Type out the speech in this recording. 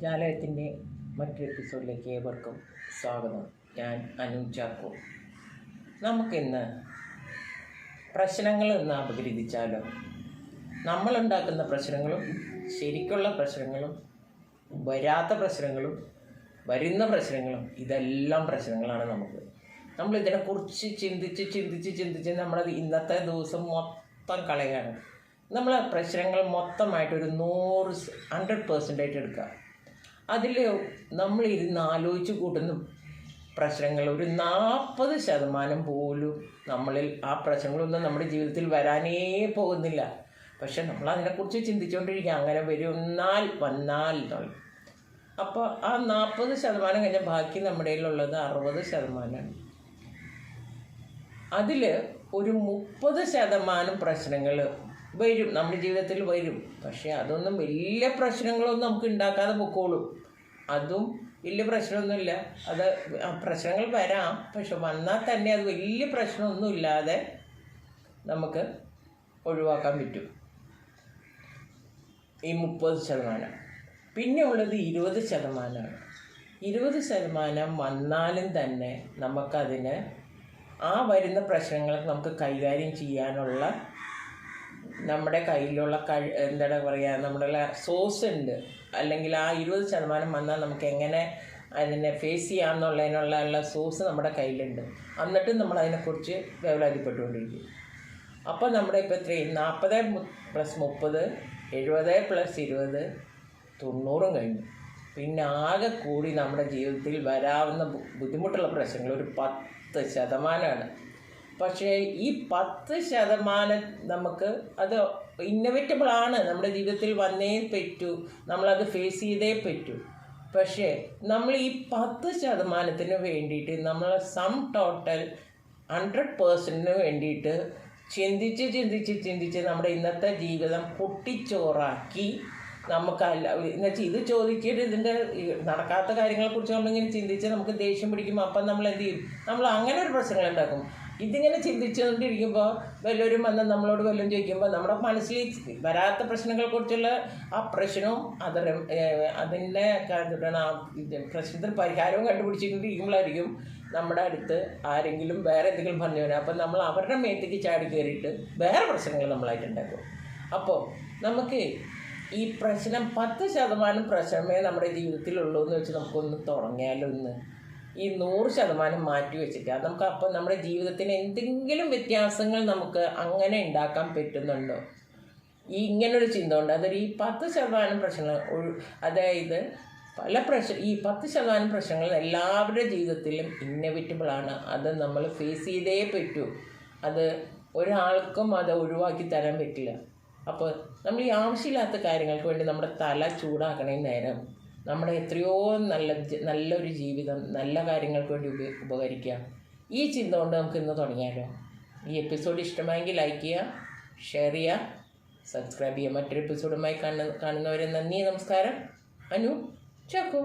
ജാലകത്തിന്റെ മറ്റൊരു എപ്പിസോഡിലേക്ക് ഏവർക്കും സ്വാഗതം. ഞാൻ അനു ചാക്കോ. നമുക്കിന്ന് പ്രശ്നങ്ങൾ എന്ന് അപഗ്രഥിച്ചാലോ നമ്മളുണ്ടാക്കുന്ന പ്രശ്നങ്ങളും ശരിക്കുള്ള പ്രശ്നങ്ങളും വരാത്ത പ്രശ്നങ്ങളും വരുന്ന പ്രശ്നങ്ങളും ഇതെല്ലാം പ്രശ്നങ്ങളാണ് നമുക്ക്. നമ്മൾ ഇതിനെക്കുറിച്ച് ചിന്തിച്ച് ചിന്തിച്ച് ചിന്തിച്ച് നമ്മളത് ഇന്നത്തെ ദിവസം മൊത്തം കളയുകയാണ്. നമ്മൾ പ്രശ്നങ്ങൾ മൊത്തമായിട്ട് ഒരു നൂറ് ഹൺഡ്രഡ് പേഴ്സന്റായിട്ട് എടുക്കുക. അതിൽ നമ്മൾ ഇരുന്ന് ആലോചിച്ച് കൂട്ടുന്ന പ്രശ്നങ്ങൾ ഒരു നാൽപ്പത് ശതമാനം പോലും നമ്മളിൽ ആ പ്രശ്നങ്ങളൊന്നും നമ്മുടെ ജീവിതത്തിൽ വരാനേ പോകുന്നില്ല. പക്ഷെ നമ്മൾ അതിനെക്കുറിച്ച് ചിന്തിച്ചുകൊണ്ടിരിക്കുക അങ്ങനെ വരുന്നാൽ വന്നാൽ എന്നുള്ളത് അപ്പോൾ ആ നാൽപ്പത് ശതമാനം കഴിഞ്ഞാൽ ബാക്കി നമ്മുടെ കയ്യിലുള്ളത് അറുപത് ശതമാനമാണ്. അതിൽ ഒരു മുപ്പത് ശതമാനം പ്രശ്നങ്ങൾ വരും. നമ്മുടെ ജീവിതത്തിൽ വരും. പക്ഷേ അതൊന്നും വലിയ പ്രശ്നങ്ങളൊന്നും നമുക്ക് ഉണ്ടാക്കാതെ പൊക്കോളും. അതും വലിയ പ്രശ്നമൊന്നുമില്ല. അത് പ്രശ്നങ്ങൾ വരാം. പക്ഷെ വന്നാൽ തന്നെ അത് വലിയ പ്രശ്നമൊന്നുമില്ലാതെ നമുക്ക് ഒഴിവാക്കാൻ പറ്റും. ഈ മുപ്പത് ശതമാനം. പിന്നെ ഉള്ളത് ഇരുപത് ശതമാനമാണ്. ഇരുപത് ശതമാനം വന്നാലും തന്നെ നമുക്കതിന് ആ വരുന്ന പ്രശ്നങ്ങൾ നമുക്ക് കൈകാര്യം ചെയ്യാനുള്ള നമ്മുടെ കയ്യിലുള്ള കഴി എന്താണ് പറയുക നമ്മുടെ സോഴ്സ് ഉണ്ട്. അല്ലെങ്കിൽ ആ ഇരുപത് ശതമാനം വന്നാൽ നമുക്ക് എങ്ങനെ അതിനെ ഫേസ് ചെയ്യാമെന്നുള്ളതിനുള്ള സോഴ്സ് നമ്മുടെ കയ്യിലുണ്ട്. എന്നിട്ട് നമ്മൾ അതിനെക്കുറിച്ച് വേവലാതിപ്പെട്ടുകൊണ്ടിരിക്കും അപ്പോൾ നമ്മുടെ ഇപ്പോൾ ത്രീ നാൽപ്പത് പ്ലസ് മുപ്പത് എഴുപത് പ്ലസ് ഇരുപത് തൊണ്ണൂറും കഴിഞ്ഞു. പിന്നെ ആകെ കൂടി നമ്മുടെ ജീവിതത്തിൽ വരാവുന്ന ബുദ്ധിമുട്ടുള്ള പ്രശ്നങ്ങൾ ഒരു പത്ത് ശതമാനമാണ് പക്ഷേ ഈ പത്ത് ശതമാനം നമുക്ക് അത് ഇന്നവേറ്റബിൾ ആണ് നമ്മുടെ ജീവിതത്തിൽ വന്നേ പറ്റൂ. നമ്മളത് ഫേസ് ചെയ്തേ പറ്റൂ. പക്ഷേ നമ്മൾ ഈ പത്ത് ശതമാനത്തിന് വേണ്ടിയിട്ട് നമ്മൾ സം ടോട്ടൽ ഹൺഡ്രഡ് പേഴ്സന്റിന് വേണ്ടിയിട്ട് ചിന്തിച്ച് ചിന്തിച്ച് ചിന്തിച്ച് നമ്മുടെ ഇന്നത്തെ ജീവിതം പൊട്ടിച്ചോറാക്കി നമുക്കല്ല എന്നുവെച്ചാൽ ഇത് ചോദിച്ചിട്ട് ഇതിന്റെ നടക്കാത്ത കാര്യങ്ങളെക്കുറിച്ച് നമ്മളിങ്ങനെ ചിന്തിച്ച് നമുക്ക് ദേഷ്യം പിടിക്കും. അപ്പം നമ്മൾ എന്ത് ചെയ്യും? നമ്മൾ അങ്ങനെ ഒരു പ്രശ്നങ്ങൾ ഉണ്ടാക്കും. ഇതിങ്ങനെ ചിന്തിച്ചുകൊണ്ടിരിക്കുമ്പോൾ വല്ലവരും വന്ന് നമ്മളോട് വല്ലതും ചോദിക്കുമ്പോൾ നമ്മുടെ മനസ്സിൽ വരാത്ത പ്രശ്നങ്ങളെക്കുറിച്ചുള്ള ആ പ്രശ്നവും അത് അതിന്റെ എന്താണ് ആ പ്രശ്നത്തിന് പരിഹാരവും കണ്ടുപിടിച്ചിരിക്കുമ്പോഴായിരിക്കും നമ്മുടെ അടുത്ത് ആരെങ്കിലും വേറെ എന്തെങ്കിലും പറഞ്ഞു വരാം. അപ്പം നമ്മൾ അവരുടെ മേത്തേക്ക് ചാടി കയറിയിട്ട് വേറെ പ്രശ്നങ്ങൾ നമ്മളായിട്ടുണ്ടാക്കും അപ്പോൾ നമുക്ക് ഈ പ്രശ്നം പത്ത് ശതമാനം പ്രശ്നമേ നമ്മുടെ ജീവിതത്തിലുള്ളൂ എന്ന് വെച്ച് നമുക്കൊന്ന് തുടങ്ങിയാലോ ഇന്ന്. ഈ നൂറ് ശതമാനം മാറ്റി വെച്ചിട്ട്. നമുക്ക് അപ്പം നമ്മുടെ ജീവിതത്തിന് എന്തെങ്കിലും വ്യത്യാസങ്ങൾ നമുക്ക് അങ്ങനെ ഉണ്ടാക്കാൻ പറ്റുന്നുണ്ടോ? ഈ ഇങ്ങനൊരു ചിന്ത ഉണ്ട്. അതൊരു ഈ പത്ത് ശതമാനം പ്രശ്നങ്ങൾ അതായത് പല പ്രശ്ന ഈ പത്ത് ശതമാനം പ്രശ്നങ്ങൾ എല്ലാവരുടെ ജീവിതത്തിലും ഇന്നവിറ്റബിളാണ്. അത് നമ്മൾ ഫേസ് ചെയ്തേ പറ്റൂ. അത് ഒരാൾക്കും അത് ഒഴിവാക്കി തരാൻ പറ്റില്ല. അപ്പോൾ നമ്മൾ ഈ ആവശ്യമില്ലാത്ത കാര്യങ്ങൾക്ക് വേണ്ടി നമ്മുടെ തല ചൂടാക്കണേ നേരം നമ്മുടെ എത്രയോ നല്ല നല്ലൊരു ജീവിതം നല്ല കാര്യങ്ങൾക്ക് വേണ്ടി ഉപ ഉപകരിക്കുക. ഈ ചിന്ത കൊണ്ട് നമുക്ക് ഇന്ന് തുടങ്ങിയാലോ? ഈ എപ്പിസോഡ് ഇഷ്ടമായെങ്കിൽ ലൈക്ക് ചെയ്യുക ഷെയർ ചെയ്യുക സബ്സ്ക്രൈബ് ചെയ്യുക. മറ്റൊരു എപ്പിസോഡുമായി കാണുന്ന കാണുന്നവരെ നന്ദി നമസ്കാരം. അനു ചാക്കോ.